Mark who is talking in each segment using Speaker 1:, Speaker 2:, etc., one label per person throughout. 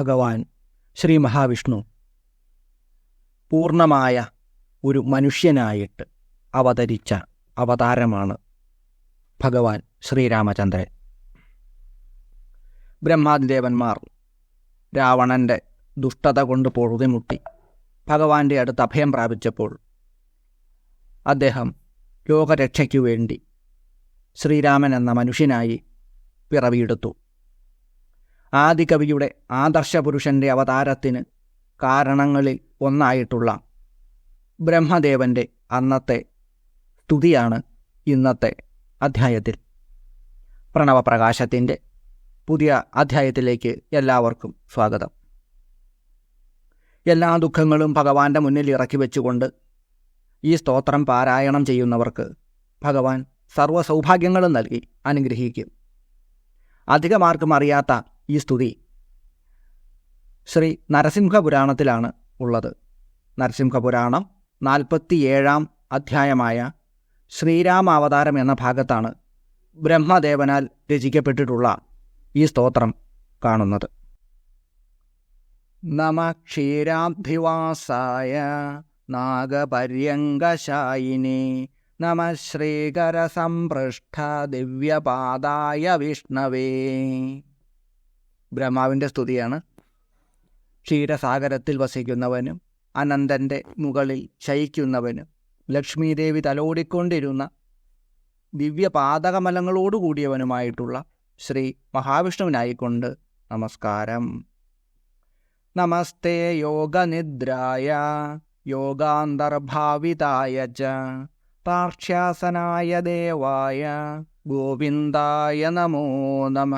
Speaker 1: ഭഗവാൻ ശ്രീ മഹാവിഷ്ണു പൂർണമായ ഒരു മനുഷ്യനായിട്ട് അവതരിച്ച അവതാരമാണ് ഭഗവാൻ ശ്രീരാമചന്ദ്രൻ ബ്രഹ്മാദിദേവന്മാർ രാവണന്റെ ദുഷ്ടത കൊണ്ട് പൊഴുതിമുട്ടി ഭഗവാന്റെ അടുത്ത് അഭയം പ്രാപിച്ചപ്പോൾ അദ്ദേഹം ലോകരക്ഷയ്ക്കു വേണ്ടി ശ്രീരാമൻ എന്ന മനുഷ്യനായി പിറവിയെടുത്തു. ആദികവിയുടെ ആദർശപുരുഷന്റെ അവതാരത്തിന് കാരണങ്ങളിൽ ഒന്നായിട്ടുള്ള ബ്രഹ്മദേവന്റെ അന്നത്തെ സ്തുതിയാണ് ഇന്നത്തെ അധ്യായത്തിൽ. പ്രണവപ്രകാശത്തിന്റെ പുതിയ അധ്യായത്തിലേക്ക് എല്ലാവർക്കും സ്വാഗതം. എല്ലാ ദുഃഖങ്ങളും ഭഗവാന്റെ മുന്നിൽ ഇറക്കി വെച്ചുകൊണ്ട് ഈ സ്തോത്രം പാരായണം ചെയ്യുന്നവർക്ക് ഭഗവാൻ സർവസൗഭാഗ്യങ്ങളും നൽകി അനുഗ്രഹിക്കും. അധികമാർക്കും അറിയാത്ത ഈ സ്തുതി. ശ്രീ നരസിംഹപുരാണത്തിലാണ് ഉള്ളത്. നരസിംഹപുരാണം നാൽപ്പത്തിയേഴാം അധ്യായമായ ശ്രീരാമാവതാരം എന്ന ഭാഗത്താണ് ബ്രഹ്മദേവനാൽ രചിക്കപ്പെട്ടിട്ടുള്ള ഈ സ്തോത്രം കാണുന്നത്. നമ ക്ഷീരാബ്ധിവാസായ നാഗപര്യങ്കശായിനി നമ ശ്രീകരസംപൃഷ്ട ദിവ്യപാദായ വിഷ്ണവേ. ബ്രഹ്മാവിന്റെ സ്തുതിയാണ്. ക്ഷീരസാഗരത്തിൽ വസിക്കുന്നവനും അനന്തന്റെ മുകളിൽ ശയിക്കുന്നവനും ലക്ഷ്മീദേവി തലോടിക്കൊണ്ടിരുന്ന ദിവ്യപാതകമലങ്ങളോടുകൂടിയവനുമായിട്ടുള്ള ശ്രീ മഹാവിഷ്ണുവിനായിക്കൊണ്ട് നമസ്കാരം. നമസ്തേ യോഗനിദ്രായ യോഗാന്തർഭാവിതായ ച പാർക്ഷ്യാസനായ ദേവായ ഗോവിന്ദായ നമോ നമ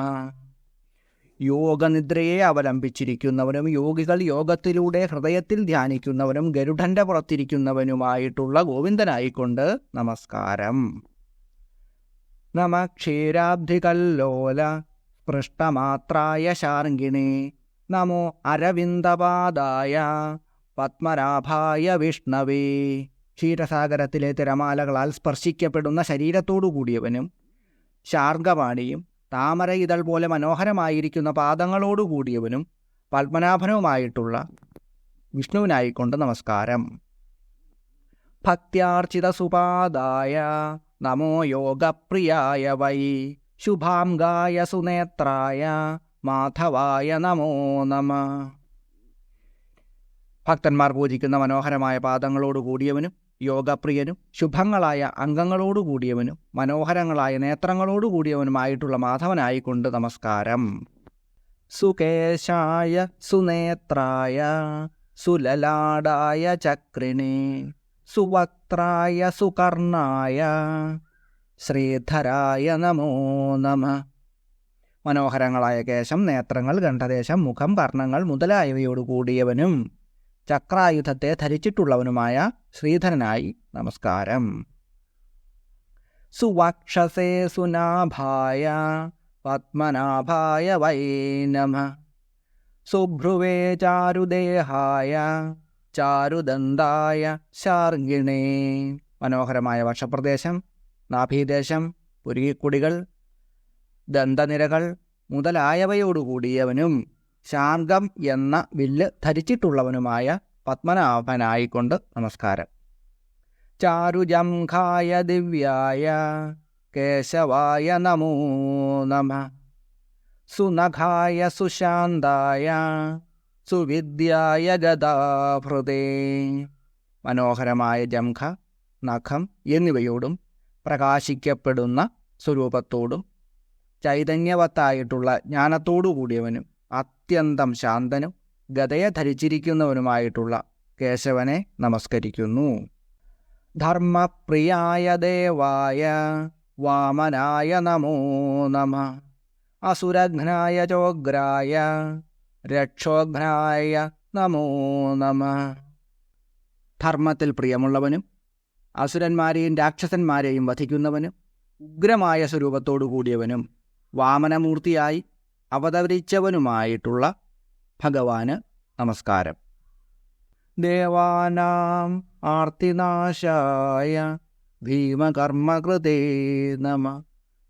Speaker 1: യോഗനിദ്രയെ അവലംബിച്ചിരിക്കുന്നവനും യോഗികൾ യോഗത്തിലൂടെ ഹൃദയത്തിൽ ധ്യാനിക്കുന്നവനും ഗരുഡന്റെ പുറത്തിരിക്കുന്നവനുമായിട്ടുള്ള ഗോവിന്ദനായിക്കൊണ്ട് നമസ്കാരം. നമ ക്ഷീരാബ്ധികല്ലോല സ്പൃഷ്ടമാത്രായ ശാർഗിണി നമോ അരവിന്ദപാദായ പത്മരാഭായ വിഷ്ണവേ. ക്ഷീരസാഗരത്തിലെ തിരമാലകളാൽ സ്പർശിക്കപ്പെടുന്ന ശരീരത്തോടു കൂടിയവനും ശാർഗവാണിയും താമര ഇതൾ പോലെ മനോഹരമായിരിക്കുന്ന പാദങ്ങളോടുകൂടിയവനും പത്മനാഭനുമായിട്ടുള്ള വിഷ്ണുവിനായിക്കൊണ്ട് നമസ്കാരം. ഭക്ത്യാർച്ചിത സുപാദായ നമോ യോഗപ്രിയായ വൈ ശുഭാംഗായ സുനേത്രായ മാധവായ നമോ നമ. ഭക്തന്മാർ പൂജിക്കുന്ന മനോഹരമായ പാദങ്ങളോട് കൂടിയവനും യോഗപ്രിയനും ശുഭങ്ങളായ അംഗങ്ങളോടുകൂടിയവനും മനോഹരങ്ങളായ നേത്രങ്ങളോടുകൂടിയവനുമായിട്ടുള്ള മാധവനായിക്കൊണ്ട് നമസ്കാരം. സുകേശായ സുനേത്രായ സുലലാടായ ചക്രിണി സുവക്രായ സുകർണായ ശ്രീധരായ നമോ നമ. മനോഹരങ്ങളായ കേശം നേത്രങ്ങൾ ഗണ്ഠദേശം മുഖം കർണങ്ങൾ മുതലായവയോട് കൂടിയവനും ചക്രായുധത്തെ ധരിച്ചിട്ടുള്ളവനുമായ ശ്രീധരനായി. നമസ്കാരം. സുവക്ഷസേ സുനാഭായ പത്മനാഭായ വൈ നമ. സുഭ്രുവേ ചാരുദേഹായ ചാരുദന്തായ ശാർഗിണേ മനോഹരമായ വർഷപ്രദേശം നാഭീദേശം പുരുകിക്കുടികൾ ദന്തനിരകൾ മുതലായവയോടുകൂടിയവനും ശാർഗം എന്ന വില്ല് ധരിച്ചിട്ടുള്ളവനുമായ പത്മനാഭനായിക്കൊണ്ട് നമസ്കാരം. ചാരുജംഘായ ദിവ്യായ കേശവായ നമോ നമ. സുനഖായ സുശാന്തായ സുവിദ്യായ ഗതാഭൃതേ മനോഹരമായ ജംഖ നഖം എന്നിവയോടും പ്രകാശിക്കപ്പെടുന്ന സ്വരൂപത്തോടും ചൈതന്യവത്തായിട്ടുള്ള ജ്ഞാനത്തോടു കൂടിയവനും അത്യന്തം ശാന്തനും ഗതയെ ധരിച്ചിരിക്കുന്നവനുമായിട്ടുള്ള കേശവനെ നമസ്കരിക്കുന്നു. ധർമ്മപ്രിയായ ദേവായ വാമനായ നമോ നമ. അസുരഘ്നായ ചോഗ്രായ രക്ഷോഘ്നായ നമോ നമ. ധർമ്മത്തിൽ പ്രിയമുള്ളവനും അസുരന്മാരെയും രാക്ഷസന്മാരെയും വധിക്കുന്നവനും ഉഗ്രമായ സ്വരൂപത്തോടു കൂടിയവനും വാമനമൂർത്തിയായി അവതരിച്ചവനുമായിട്ടുള്ള ഭഗവാന് നമസ്കാരം. ദേവാനാം ആർത്തിനാശായ ഭീമകർമ്മകൃതേ നമ.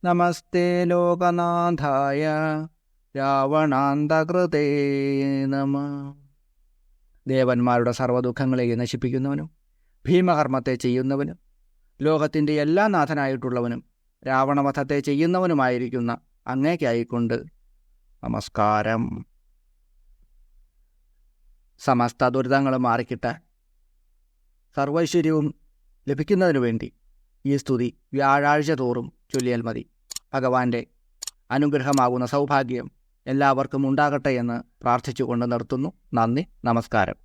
Speaker 1: നമസ്തേ ലോകനാഥായ രാവണാന്തകൃതേ നമ. ദേവന്മാരുടെ സർവദുഃഖങ്ങളെയും നശിപ്പിക്കുന്നവനും ഭീമകർമ്മത്തെ ചെയ്യുന്നവനും ലോകത്തിന്റെ എല്ലാ നാഥനായിട്ടുള്ളവനും രാവണവധത്തെ ചെയ്യുന്നവനുമായിരിക്കുന്ന അങ്ങേക്കായിക്കൊണ്ട് നമസ്കാരം. സമസ്ത ദുരിതങ്ങൾ മാറിക്കിട്ട് സർവൈശ്വര്യവും ലഭിക്കുന്നതിനു വേണ്ടി ഈ സ്തുതി വ്യാഴാഴ്ച തോറും ചൊല്ലിയാൽ മതി. ഭഗവാന്റെ അനുഗ്രഹമാകുന്ന സൗഭാഗ്യം എല്ലാവർക്കും ഉണ്ടാകട്ടെ എന്ന് പ്രാർത്ഥിച്ചുകൊണ്ട് നിർത്തുന്നു. നന്ദി നമസ്കാരം.